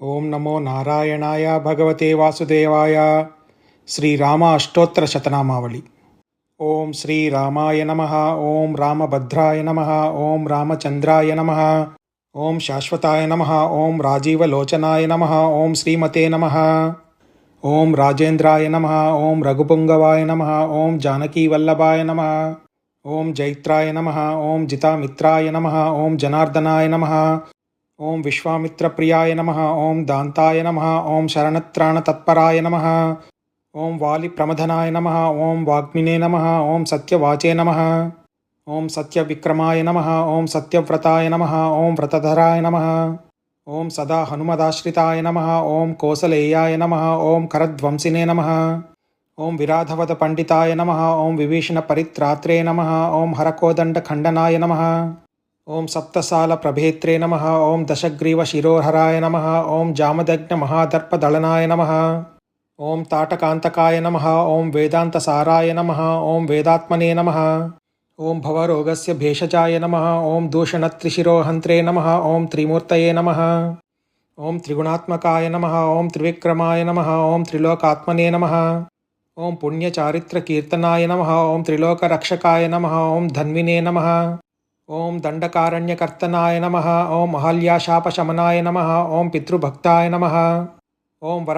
ఓం నమో నారాయణాయ భగవతే వాసుదేవాయ శ్రీరామ అష్టోత్తర శతనామావళి ఓం శ్రీరామాయ నమ ఓం రామభద్రాయ నమ ఓం రామచంద్రాయ నమ ఓం శాశ్వతాయ నమ ఓం రాజీవలోచనాయ నమ ఓం శ్రీమతే నమ ఓం రాజేంద్రాయ నమ ఓం రఘుపుంగవాయ నమ ఓం జానకీవల్లభాయ నమ ఓం జైత్రాయ నమ ఓం జితామిత్రాయ నమ ఓం జనార్దనాయ నమ ॐ विश्वामित्रप्रियाय नमः ॐ दान्ताय नमः ॐ शरणत्राणतत्पराय नमः ॐ वालिप्रमथनाय नमः ॐ वाग्मिने नमः ॐ सत्यवाचे नमः ॐ सत्यविक्रमाय नमः ॐ ॐ सत्यव्रताय नमः ॐ व्रतधराय नमः ॐ सदा हनुमदाश्रिताय नमः ॐ कोसलेयाय नमः ॐ करध्वंसिने नमः ॐ विराधवतपण्डिताय नमः ॐ विभीषणपरित्रात्रे नमः ॐ हरकोदण्डखण्डनाय नमः ओम सप्तसाल प्रभेत्रे नमः ओम दशग्रीव शिरोहराय नमः ओम जामदग्न महादर्पदलनाय नमः ओम ताटकांतकाय नमः ओम वेदान्तसाराय नमः ओम वेदात्मने नमः ओम भवरोगस्य भेषजाय नमः ओम दूषणत्रिशिरोहन्त्रे नमः ओम त्रिमूर्तये नमः ओम त्रिगुणात्मकाय नमः ओम त्रिविक्रमाय नमः ओम त्रिलोकात्मने नमः ओम पुण्यचारित्रकीर्तनाय नमः ओम त्रिलोकरक्षकाय नमः ओम धन्विने नमः ओम दंडकारण्यकर्तनाय नमः ओम अहल्याशापशमनाय नमः ओम पितृभक्ताय नमः ओम वर